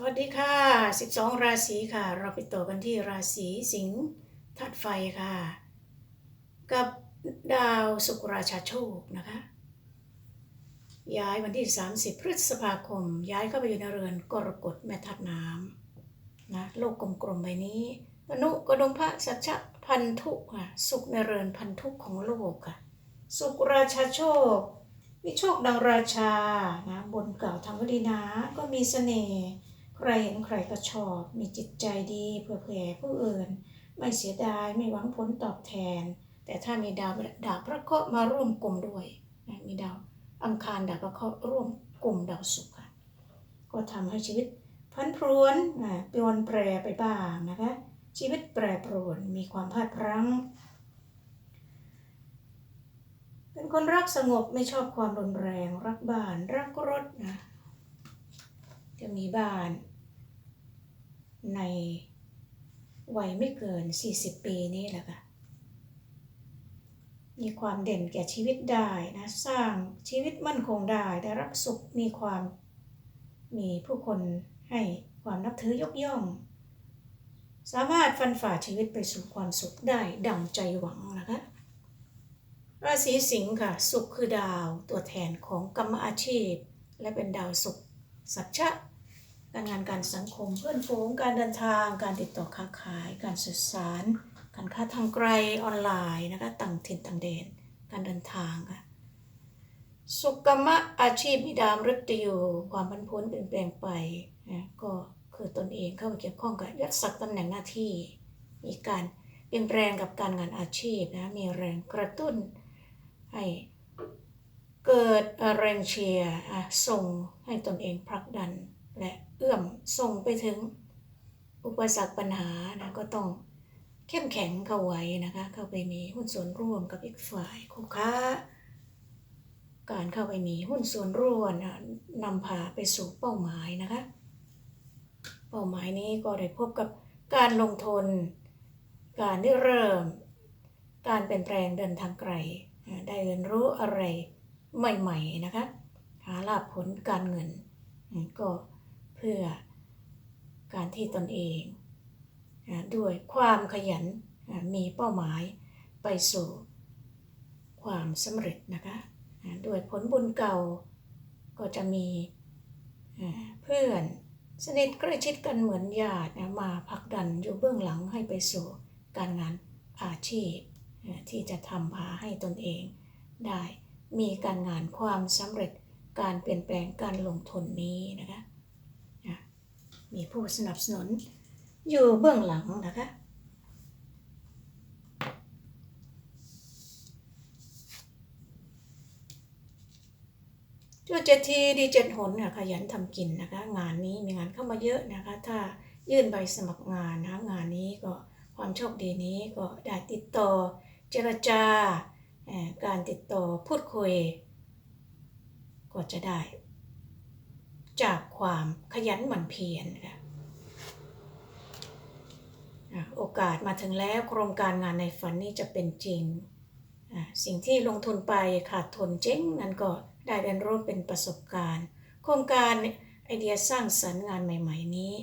สวัสดีค่ะ 12 ราศีค่ะ เราไปต่อกันที่ราศีสิงห์ธาตุไฟค่ะ กับดาวสุกราชาโชคนะคะ ย้ายวันที่ 30 พฤษภาคม ย้ายเข้าไปอยู่ในเรือนกรกฎแม่ธาตุน้ำนะโลกกลมๆใบนี้มนุกดมพระสัจพันธุค่ะ สุขในเรือนพันธุของโลกค่ะ สุกราชาโชควิโชคดังราชานะบนเก่าทางวดีนะ ก็มีเสน่ห์ ใครเห็นใครก็ชอบ มีจิตใจดีเผื่อแผ่ผู้อื่น ไม่เสียดายไม่หวังผลตอบแทน แต่ถ้ามีดาวดาวพระเคราะห์มาร่วมกลุ่มด้วยมีดาวอังคารดาวพระเคราะห์ร่วมกลุ่มดาวศุกร์ก็ทำให้ชีวิตพันพรวนนะเปลี่ยนแปรไปบ้างนะคะชีวิตแปรปรวนมีความพลาดพลั้งเป็นคนรักสงบไม่ชอบความรุนแรง รักบ้าน รักรถนะจะมีบ้าน ในวัยไม่เกิน 40 ปีนี้แหละค่ะ มีความเด่นแก่ชีวิตได้นะ สร้างชีวิตมั่นคงได้แต่รักสุข มีความ มีผู้คนให้ความนับถือยกย่อง สามารถฟันฝ่าชีวิตไปสู่ความสุขได้ดังใจหวังนะคะราศีสิงห์ค่ะ สุขคือดาวตัวแทนของกรรมอาชีพ และเป็นดาวสุข สัจจะ การงานการสังคมเพื่อนฝูงการเดินทาง การติดต่อค้าขาย การสื่อสาร การค้าทางไกลออนไลน์นะคะต่างถิ่นต่างแดนการเดินทางค่ะสุขกรรมอาชีพมีดามฤตยูความพันพ้นเปลี่ยนแปลงไปนะก็คือตนเองเข้าไปเกี่ยวข้องกับยศศักดิ์ตำแหน่งหน้าที่ มีการเปลี่ยนแปลงกับการงานอาชีพนะมีแรงกระตุ้นให้เกิดแรงเชียร์ส่งให้ตนเองผลักดัน และเอื้อมส่งไปถึงอุปสรรคปัญหานะก็ต้องเข้มแข็งเข้าไว้นะคะ เข้าไปมีหุ้นส่วนร่วมกับอีกฝ่ายคู่ค้า การเข้าไปมีหุ้นส่วนร่วมนะนำพาไปสู่เป้าหมายนะคะ เป้าหมายนี้ก็ได้พบกับการลงทุน การได้เริ่ม การเปลี่ยนแปลงเดินทางไกล ได้เรียนรู้อะไรใหม่ ๆ นะคะ หาลาภผลการเงินก็ เพื่อการที่ตนเองด้วยความขยันมีเป้าหมายไปสู่ความสำเร็จนะคะด้วยผลบุญเก่าก็จะมีเพื่อนสนิทใกล้ชิดกันเหมือนญาติมาผลักดันอยู่เบื้องหลังให้ไปสู่การงานอาชีพ ที่จะทำพาให้ตนเองได้มีการงานความสำเร็จการเปลี่ยนแปลงการลงทุนนี้นะคะ มีผู้สนับสนุนอยู่เบื้องหลังนะคะจุดเจ็ดทีดีเจ็ดหนเนี่ยขยันทำกินนะคะ งานนี้มีงานเข้ามาเยอะนะคะ ถ้ายื่นใบสมัครงานนะงานนี้ก็ความโชคดีนี้ก็ได้ติดต่อเจรจาการติดต่อพูดคุย ก็จะได้ จากความขยันหมั่นเพียรค่ะโอกาสมาถึงแล้วโครงการงานในฝันนี้จะเป็นจริง สิ่งที่ลงทุนไปขาดทุนเจ๊งนั้นก็ได้เรียนรู้เป็นประสบการณ์ โครงการไอเดียสร้างสรรค์งานใหม่ ๆ นี้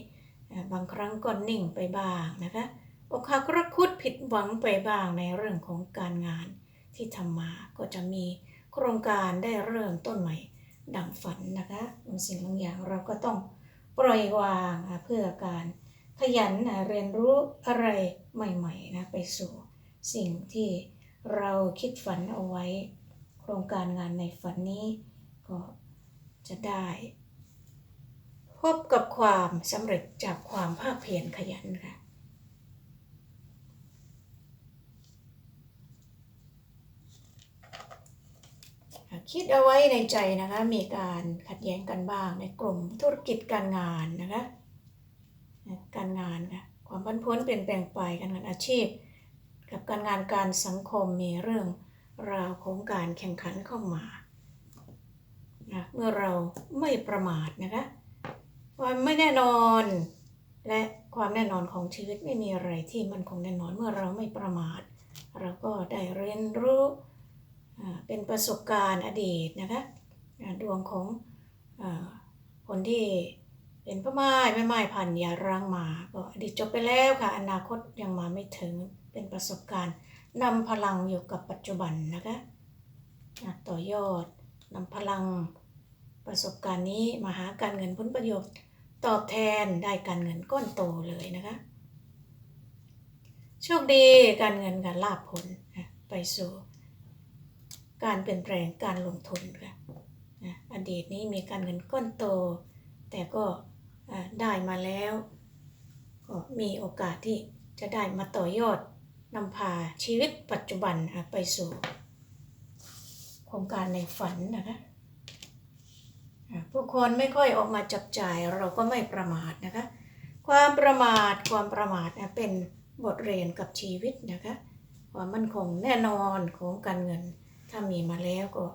บางครั้งก็นิ่งไปบ้างนะคะอกหักรักคุดผิดหวังไปบ้างในเรื่องของการงานที่ทำมาก็จะมีโครงการได้เริ่มต้นใหม่ ดังฝันนะคะบางสิ่งบางอย่างเราก็ต้องปล่อยวางเพื่อการขยันเรียนรู้อะไรใหม่ๆนะไปสู่สิ่งที่เราคิดฝันเอาไว้ โครงการงานในฝันนี้ก็จะได้ พบกับความสำเร็จจากความภาคเพียรขยันค่ะ คิดเอาไว้ในใจนะคะ มีการขัดแย้งกันบ้างในกลุ่มธุรกิจการงานนะคะ การงานค่ะความพันพ้นเปลี่ยนแปลงไปการงานอาชีพ กับการงานการสังคมมีเรื่องราวของการแข่งขันเข้ามานะเมื่อเราไม่ประมาทนะคะความไม่แน่นอน และความแน่นอนของชีวิตไม่มีอะไรที่มันคงแน่นอนเมื่อเราไม่ประมาท เราก็ได้เรียนรู้ เป็นประสบการณ์อดีตนะคะดวงของคนที่เป็นพ่อไม้แม่ไม้ผ่านยารังมาก็อดีตจบไปแล้วค่ะ อนาคตยังมาไม่ถึงเป็นประสบการณ์นำพลังอยู่กับปัจจุบันนะคะต่อยอดนำพลังประสบการณ์นี้มาหาการเงินผลประโยชน์ ตอบแทนได้การเงินก้อนโตเลยนะคะโชคดีการเงินการลาภผลไปสู่ การเปลี่ยนแปลงการลงทุนค่ะนะอดีตนี้มีการเงินก้อนโต แต่ก็ได้มาแล้วก็มีโอกาสที่จะได้มาต่อยอดนำพาชีวิตปัจจุบันไปสู่โครงการในฝันนะคะผู้คนไม่ค่อยออกมาจับจ่ายเราก็ไม่ประมาทนะคะ ความประมาทความประมาทเป็นบทเรียนกับชีวิตนะคะ ความมั่นคงแน่นอนของการเงิน ถ้ามีมาแล้วก็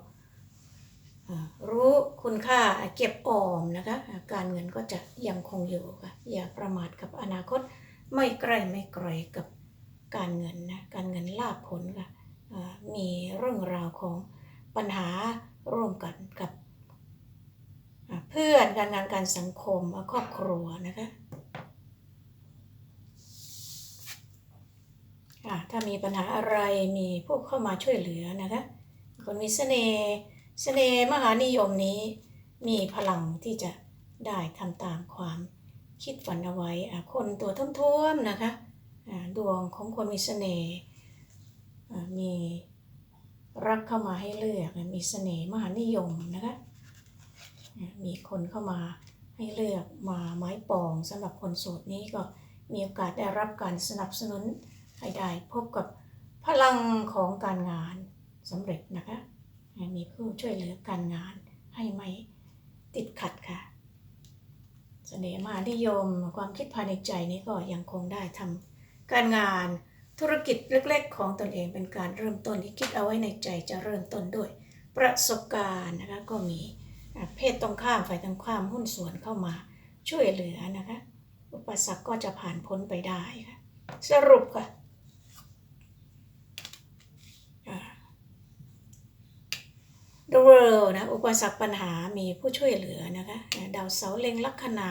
รู้คุณค่าเก็บออมนะคะ การเงินก็จะยังคงอยู่ค่ะ อย่าประมาทกับอนาคตไม่ใกล้ไม่ไกลกับการเงินนะการเงินลาภผลค่ะมีเรื่องราวของปัญหาร่วมกันกับเพื่อนการงานการสังคมครอบครัวนะคะอะถ้ามีปัญหาอะไรมีพวกเข้ามาช่วยเหลือนะคะ คนมีเสน่ห์เสน่ห์มหานิยมนี้ มีพลังที่จะได้ทำตามความคิดฝันเอาไว้คนตัวท้วมๆนะคะดวงของคนมีเสน่ห์มีรักเข้ามาให้เลือกมีเสน่ห์มหานิยมนะคะมีคนเข้ามาให้เลือกมาไม้ปองสำหรับคนโสดนี้ก็มีโอกาสได้รับการสนับสนุนให้ได้พบกับพลังของการงาน สำเร็จนะคะ มีผู้ช่วยเหลือการงานให้ไม่ติดขัดค่ะเสน่ห์มานิยมความคิดภายในใจนี้ก็ยังคงได้ทำการงานธุรกิจเล็กๆ ของตนเองเป็นการเริ่มต้นที่คิดเอาไว้ในใจจะเริ่มต้นด้วย ประสบการณ์นะคะก็มีเพศตรงข้ามฝ่ายตรงข้ามหุ้นส่วนเข้ามาช่วยเหลือนะคะ อุปสรรคก็จะผ่านพ้นไปได้ค่ะสรุปค่ะอ่า นะอุปสรรคปัญหามีผู้ช่วยเหลือนะคะดาวเสาเล็งลัคนา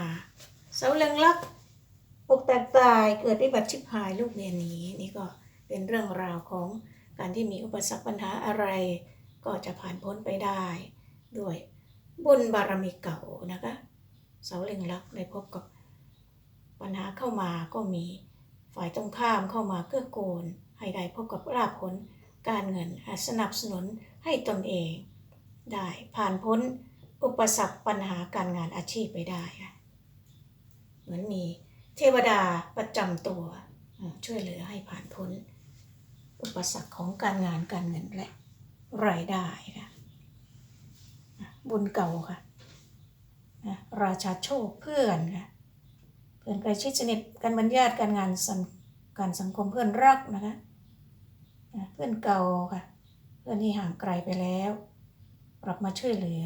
เสาเล็งลักอกแตกตายเกิดวิบัติชิบหายลูกเรียนหนี้นี่ก็เป็นเรื่องราวของการที่มีอุปสรรคปัญหาอะไร ก็จะผ่านพ้นไปได้ ด้วยบุญบารมีเก่านะคะเสาเล็งลักได้พบกับปัญหาเข้ามาก็มีฝ่ายตรงข้ามเข้ามาเกื้อกูลให้ได้พบกับลาภผลการเงินสนับสนุนให้ตนเอง ได้ผ่านพ้นอุปสรรคปัญหาการงานอาชีพไปได้เหมือนมีเทวดาประจำตัวช่วยเหลือให้ผ่านพ้น อุปสรรคของการงานการเงินและรายได้ค่ะบุญเก่าค่ะราชาโชคเพื่อนค่ะเพื่อนใกล้ชิดสนิทกันบรรยาตการงานสังการสังคมเพื่อนรักนะคะเพื่อนเก่าค่ะ เพื่อนที่ห่างไกลไปแล้ว กลับมาช่วยเหลือ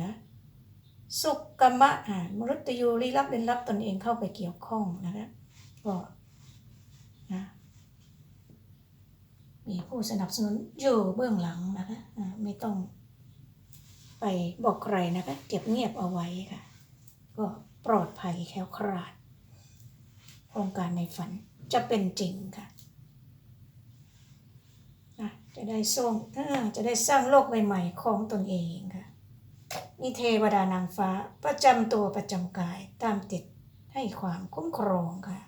สุขกรรมะอ่ามรุตยูลี้ลับเล่นลับตนเองเข้าไปเกี่ยวข้องนะคะก็นะมีผู้สนับสนุนอยู่เบื้องหลังนะคะไม่ต้องไปบอกใครนะคะเก็บเงียบเอาไว้ค่ะ ก็ปลอดภัยแคล้วคลาดโครงการในฝันจะเป็นจริงค่ะจะได้สร้างจะได้สร้างโลกใหม่ๆของตนเองค่ะ มีเทวดานางฟ้าประจำตัวประจำกายตามติดให้ความคุ้มครองค่ะ